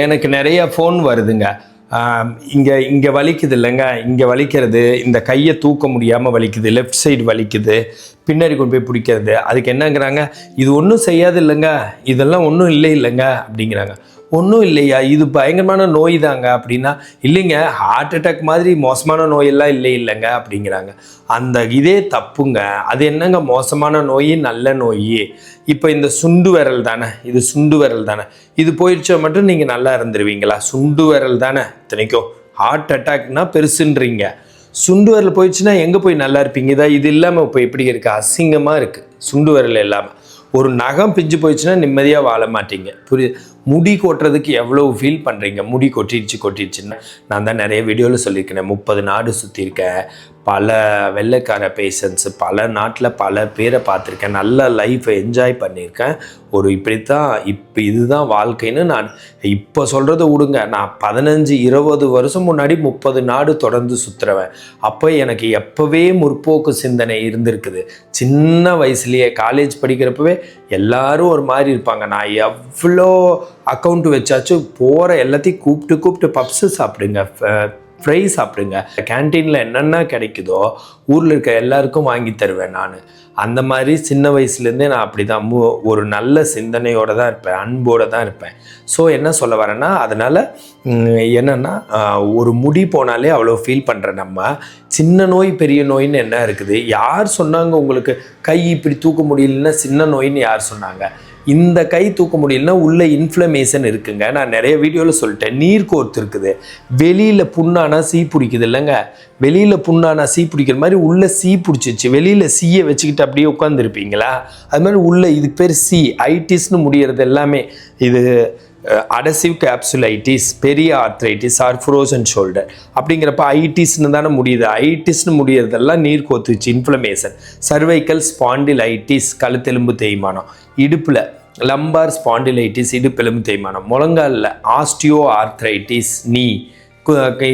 எனக்கு நிறைய ஃபோன் வருதுங்க. இங்கே இங்கே வலிக்குது இல்லைங்க. இங்கே வலிக்கிறது இந்த கையை தூக்க முடியாமல் வலிக்குது லெஃப்ட் சைடு வலிக்குது பின்னாடி கொண்டு போய் பிடிக்கிறது. அதுக்கு என்னங்கிறாங்க இது ஒன்றும் செய்யாது இல்லைங்க இதெல்லாம் ஒன்றும் இல்லை இல்லைங்க அப்படிங்கிறாங்க. ஒன்றும் இல்லையா? இது பயங்கரமான நோய் தாங்க அப்படின்னா இல்லைங்க ஹார்ட் அட்டாக் மாதிரி மோசமான நோயெல்லாம் இல்லை இல்லைங்க அப்படிங்கிறாங்க. அந்த இதே தப்புங்க. அது என்னங்க? மோசமான நோய் நல்ல நோய். இப்போ இந்த சுண்டு விரல் தானே? இது சுண்டு விரல் தானே? இது போயிடுச்சா மட்டும் நீங்கள் நல்லா இருந்துருவீங்களா? சுண்டு விரல் தானே? இத்தனைக்கும் ஹார்ட் அட்டாக்னா பெருசுன்றீங்க. சுண்டு விரல் போயிடுச்சுன்னா எங்கே போய் நல்லா இருப்பீங்க? இதா இது இல்லாமல் இப்போ எப்படி இருக்குது அசிங்கமாக இருக்குது சுண்டு விரல் இல்லாமல் ஒரு நகம் பிஞ்சு போயிடுச்சுன்னா நிம்மதியாக வாழ மாட்டீங்க. புரிய முடி கொட்டுறதுக்கு எவ்வளோ ஃபீல் பண்ணுறீங்க முடி கொட்டிடுச்சு கொட்டிடுச்சுன்னு. நான் தான் நிறைய வீடியோவில் சொல்லியிருக்கேன். முப்பது நாடு சுற்றியிருக்கேன் பல வெள்ளைக்கார பேஷண்ட்ஸு பல நாட்டில் பல பேரை பார்த்துருக்கேன். நல்ல லைஃப்பை என்ஜாய் பண்ணியிருக்கேன். ஒரு இப்படி தான் இப்போ இதுதான் வாழ்க்கைன்னு நான் இப்போ சொல்கிறத விடுங்க. நான் பதினஞ்சு இருபது வருஷம் முன்னாடி முப்பது நாடு தொடர்ந்து சுற்றுறவன் அப்போ எனக்கு எப்போவே முற்போக்கு சிந்தனை இருந்திருக்குது. சின்ன வயசுலேயே காலேஜ் படிக்கிறப்பவே எல்லாரும் ஒரு மாதிரி இருப்பாங்க. நான் எவ்வளோ அக்கௌண்ட் வச்சாச்சும் போகிற எல்லாத்தையும் கூப்பிட்டு கூப்பிட்டு பப்ஸு சாப்பிடுங்க. ஃப்ரை சாப்பிடுங்க. கேன்டீனில் என்னென்ன கிடைக்குதோ ஊரில் இருக்க எல்லாருக்கும் வாங்கி தருவேன் நான். அந்த மாதிரி சின்ன வயசுலேருந்தே நான் அப்படி தான் ஒரு நல்ல சிந்தனையோடு தான் இருப்பேன். அன்போடு தான் இருப்பேன். ஸோ என்ன சொல்ல வரேன்னா அதனால் என்னென்னா ஒரு முடி போனாலே அவ்வளோ ஃபீல் பண்ணுற நம்ம. சின்ன நோய் பெரிய நோயின்னு என்ன இருக்குது? யார் சொன்னாங்க உங்களுக்கு கை இப்படி தூக்க முடியலன்னா சின்ன நோயின்னு யார் சொன்னாங்க? இந்த கை தூக்க முடியலன்னா உள்ளே இன்ஃப்ளமேஷன் இருக்குங்க. நான் நிறைய வீடியோவில் சொல்லிட்டேன். நீர் கோர்த்து இருக்குது. வெளியில் புண்ணானா சீ பிடிக்குது இல்லைங்க. வெளியில் புண்ணானா சீ பிடிக்கிற மாதிரி உள்ளே சீ பிடிச்சிச்சு வெளியில் சீயை வச்சுக்கிட்டு அப்படியே உட்காந்துருப்பீங்களா அது மாதிரி உள்ளே இதுக்கு பேர் சி ஐடிஸ்னு முடியறது எல்லாமே. இது அடசிவ் கேப்சுலைட்டிஸ் பெரிய ஆர்த்ரைட்டிஸ் ஆர் ஃப்ரோசன் ஷோல்டர் அப்படிங்கிறப்ப ஐட்டிஸ்னு தானே முடியுது. ஐட்டிஸ்னு முடியறதெல்லாம் நீர் கோத்துச்சு இன்ஃப்ளமேஷன் சர்வைக்கல் ஸ்பாண்டிலைட்டிஸ் கழுத்தெலும்பு தேய்மானம். இடுப்பில் லம்பார் ஸ்பாண்டிலைட்டிஸ் இடுப்பெலும்பு தேய்மானம். முழங்காலில் ஆஸ்டியோ ஆர்த்ரைட்டிஸ் நீ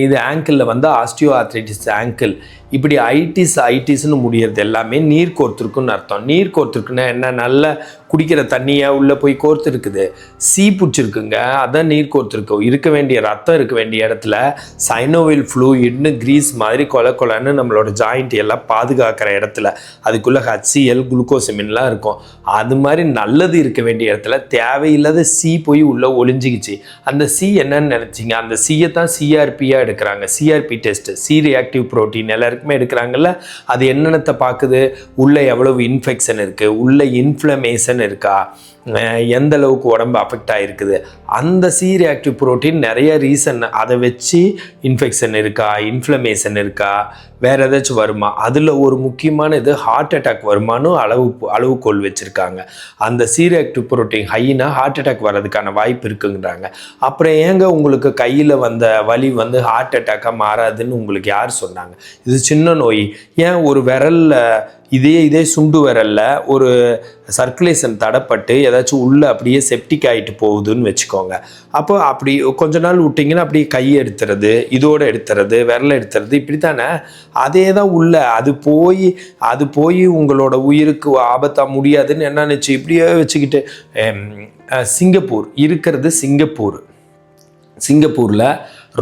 இது ஆங்கிளில் வந்து ஆஸ்டியோ ஆர்த்ரைட்டிஸ் ஆங்கிள் இப்படி ஐடிஸ் ஐட்டிஸ்னு முடியறது எல்லாமே நீர் கோர்த்துருக்குன்னு அர்த்தம். நீர் கோர்த்துருக்குன்னா என்ன? நல்ல குடிக்கிற தண்ணியாக உள்ளே போய் கோர்த்துருக்குது. சீ பிடிச்சிருக்குங்க. அதான் நீர் கோர்த்துருக்கு. இருக்க வேண்டிய ரத்தம் இருக்க வேண்டிய இடத்துல சைனோவில் ஃப்ளூயிட்னு கிரீஸ் மாதிரி கொலை கொலைன்னு நம்மளோட ஜாயிண்ட் எல்லாம் பாதுகாக்கிற இடத்துல. அதுக்குள்ளே ஹச்சிஎல் குளுக்கோசமின்லாம் இருக்கும். அது மாதிரி நல்லது இருக்க வேண்டிய இடத்துல தேவையில்லாத சி போய் உள்ளே ஒளிஞ்சிக்கிச்சு. அந்த சி என்னன்னு நினச்சிங்க? அந்த சியை தான் சிஆர்பியாக எடுக்கிறாங்க. CRP test C reactive protein எல்லாருக்குமே எடுக்கிறாங்கல்ல அது என்னென்னத்தை பார்க்குது உள்ளே எவ்வளவு இன்ஃபெக்ஷன் இருக்குது உள்ளே இன்ஃப்ளமேஷன் இருக்கா? எந்த அளவுக்கு உடம்பு அஃபெக்ட் ஆகிருக்குது அந்த சி ரியாக்டிவ் ப்ரோட்டீன் நிறைய ரீசன் அதை வச்சு இன்ஃபெக்ஷன் இருக்கா? இன்ஃப்ளமேஷன் இருக்கா? வேறு ஏதாச்சும் வருமா? அதில் ஒரு முக்கியமான இது ஹார்ட் அட்டாக் வருமானும் அளவு அளவுகோல் வச்சுருக்காங்க. அந்த சி ரியாக்டிவ் ப்ரோட்டீன் ஹைனா ஹார்ட் அட்டாக் வர்றதுக்கான வாய்ப்பு இருக்குங்கிறாங்க. அப்புறம் ஏங்க உங்களுக்கு கையில் வந்த வலி வந்து ஹார்ட் அட்டாக்காக மாறாதுன்னு உங்களுக்கு யார் சொன்னாங்க? இது சின்ன நோய். ஏன் ஒரு விரலில் இதே இதே சுண்டு விரலில் ஒரு சர்க்குலேஷன் தடப்பட்டு ஏதாச்சும் உள்ளே அப்படியே செப்டிக் ஆகிட்டு போகுதுன்னு வச்சுக்கோங்க. அப்போ அப்படி கொஞ்ச நாள் விட்டிங்கன்னா அப்படியே கை எடுத்துறது இதோடு எடுத்துறது விரலை எடுத்துறது இப்படி தானே அதே தான் உள்ள. அது போய் அது போய் உங்களோட உயிருக்கு ஆபத்தாக முடியாதுன்னு என்ன நினச்சி? இப்படியே வச்சுக்கிட்டு சிங்கப்பூர். இருக்கிறது சிங்கப்பூர். சிங்கப்பூரில்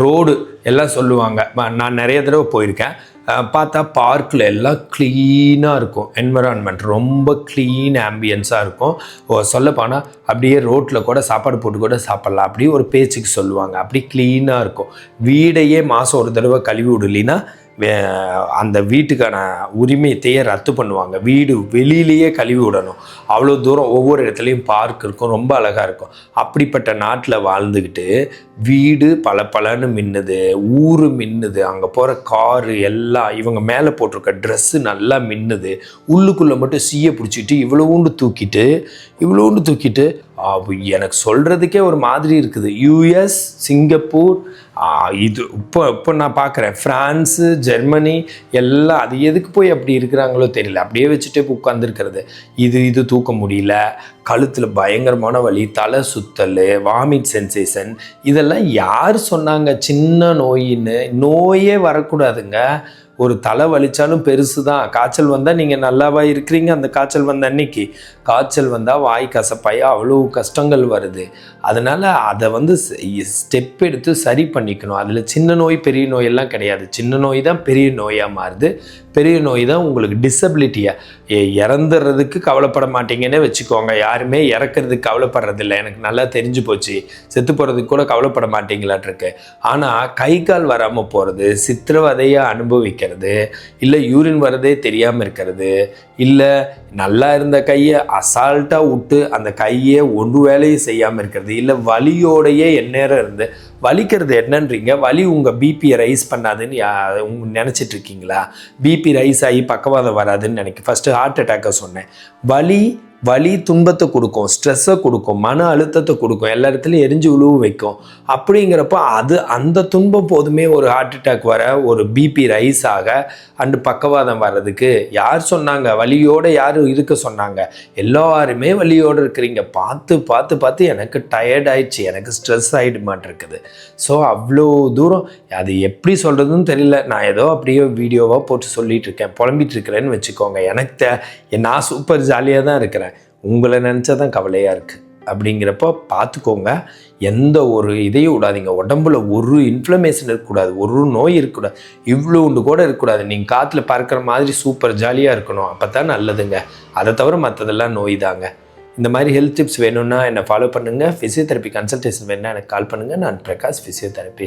ரோடு எல்லாம் சொல்லுவாங்க. நான் நிறைய தடவை போயிருக்கேன். பார்த்தா பார்க்கில் எல்லாம் க்ளீனாக இருக்கும். என்விரான்மெண்ட் ரொம்ப க்ளீன் ஆம்பியன்ஸாக இருக்கும். ஓ சொல்லப்போனால் அப்படியே ரோட்டில் கூட சாப்பாடு போட்டு கூட சாப்பிட்லாம். அப்படி ஒரு பேச்சுக்கு சொல்லுவாங்க. அப்படி க்ளீனாக இருக்கும். வீடையே மாதம் ஒரு தடவை கழுவி விடலினா அந்த வீட்டுக்கான உரிமையத்தையே ரத்து பண்ணுவாங்க. வீடு வெளியிலேயே கழுவி விடணும். அவ்வளோ தூரம் ஒவ்வொரு இடத்துலையும் பார்க் இருக்கும். ரொம்ப அழகாக இருக்கும். அப்படிப்பட்ட நாட்டில் வாழ்ந்துக்கிட்டு வீடு பல பலன்னு மின்னுது ஊர் மின்னுது அங்கே போகிற காரு எல்லாம் இவங்க மேலே போட்டிருக்க ட்ரெஸ்ஸு நல்லா மின்னுது. உள்ளுக்குள்ளே மட்டும் சீயை பிடிச்சிட்டு இவ்வளோண்டு தூக்கிட்டு இவ்வளோண்டு தூக்கிட்டு எனக்கு சொல்கிறதுக்கே ஒரு மாதிரி இருக்குது. யூஎஸ் சிங்கப்பூர் இது இப்போ இப்போ நான் பார்க்குறேன். ஃப்ரான்ஸு ஜெர்மனி எல்லாம் அது எதுக்கு போய் அப்படி இருக்கிறாங்களோ தெரியல. அப்படியே வச்சுட்டு உட்காந்துருக்கிறது இது இது தூக்க முடியல. கழுத்தில் பயங்கரமான வலி தலை சுத்தல் வாமிட் சென்சேஷன் இதெல்லாம் யார் சொன்னாங்க? சின்ன நோயின்னு நோயே வரக்கூடாதுங்க. ஒரு தலை வலிச்சாலும் பெருசு தான் காய்ச்சல் வந்தால் நீங்கள் நல்லாவா இருக்கிறீங்க? அந்த காய்ச்சல் வந்த அன்னைக்கு. காய்ச்சல் வந்தால் வாய் கசப்பாய் அவ்வளோ கஷ்டங்கள் வருது. அதனால் அதை வந்து ஸ்டெப் எடுத்து சரி பண்ணிக்கணும். அதில் சின்ன நோய் பெரிய நோயெல்லாம் கிடையாது. சின்ன நோய் தான் பெரிய நோயாக மாறுது. பெரிய நோய் தான் உங்களுக்கு டிசபிலிட்டியாக இறந்துடுறதுக்கு கவலைப்பட மாட்டீங்கன்னே வச்சுக்கோங்க. யாருமே இறக்கிறதுக்கு கவலைப்படுறதில்ல. எனக்கு நல்லா தெரிஞ்சு போச்சு. செத்து போகிறதுக்கு கூட கவலைப்பட மாட்டீங்களாட்டிருக்கு ஆனால் கை கால் வராமல் போகிறது சித்திரவதையை வைக்கிறது இல்லை யூரின் வரதே தெரியாமல் இருக்கிறது? இல்லை நல்லா இருந்த கையை அசால்ட்டாக விட்டு அந்த கையை ஒன்று வேலையும் செய்யாமல் இருக்கிறது? இல்லை வலியோடையே எந்நேரம் இருந்து வலிக்கிறது என்னன்றீங்க? வலி உங்கள் பிபியை ரைஸ் பண்ணாதுன்னு யா உங்க நினச்சிட்டு இருக்கீங்களா? பிபி ரைஸ் ஆகி பக்கவாதம் வராதுன்னு நினைக்க ஃபஸ்ட்டு ஹார்ட் அட்டாக்கை சொன்னேன். வலி வலி துன்பத்தை கொடுக்கும் ஸ்ட்ரெஸ்ஸை கொடுக்கும் மன அழுத்தத்தை கொடுக்கும் எல்லா இடத்துலையும் எரிஞ்சு உழுவு வைக்கும். அப்படிங்கிறப்ப அது அந்த துன்பம் போதுமே ஒரு ஹார்ட் அட்டாக் வர ஒரு பிபி ரைஸ் ஆக அண்டு பக்கவாதம் வர்றதுக்கு. யார் சொன்னாங்க? வலியோடு யார் இருக்க சொன்னாங்க? எல்லாருமே வலியோடு இருக்கிறீங்க. பார்த்து பார்த்து பார்த்து எனக்கு டயர்ட் ஆயிடுச்சு. எனக்கு ஸ்ட்ரெஸ் ஆகிடு மாட்டிருக்குது. ஸோ அவ்வளோ தூரம் அது எப்படி சொல்கிறதுன்னு தெரியல. நான் ஏதோ அப்படியே வீடியோவாக போட்டு சொல்லிட்டு இருக்கேன். புலம்பிட்டு இருக்கிறேன்னு வச்சுக்கோங்க. எனக்கு நான் சூப்பர் ஜாலியாக தான் இருக்கிறேன். உங்களை நினச்சா தான் கவலையாக இருக்குது அப்படிங்கிறப்ப பார்த்துக்கோங்க எந்த ஒரு இதையும் விடாதீங்க. உடம்புல ஒரு இன்ஃப்ளமேஷன் இருக்கக்கூடாது. ஒரு நோய் இருக்கக்கூடாது. இவ்வளோ உண்டு கூட இருக்கக்கூடாது. நீங்கள் காற்றுல பறக்கிற மாதிரி சூப்பர் ஜாலியாக இருக்கணும். அப்போ தான் நல்லதுங்க. அதை தவிர மற்றதெல்லாம் நோய் தாங்க. இந்த மாதிரி ஹெல்த் டிப்ஸ் வேணும்னா என்னை ஃபாலோ பண்ணுங்கள் ஃபிசியோதெரப்பி கன்சல்டேஷன் வேணுன்னா எனக்கு கால் பண்ணுங்கள் நான் பிரகாஷ் ஃபிசியோதெரப்பி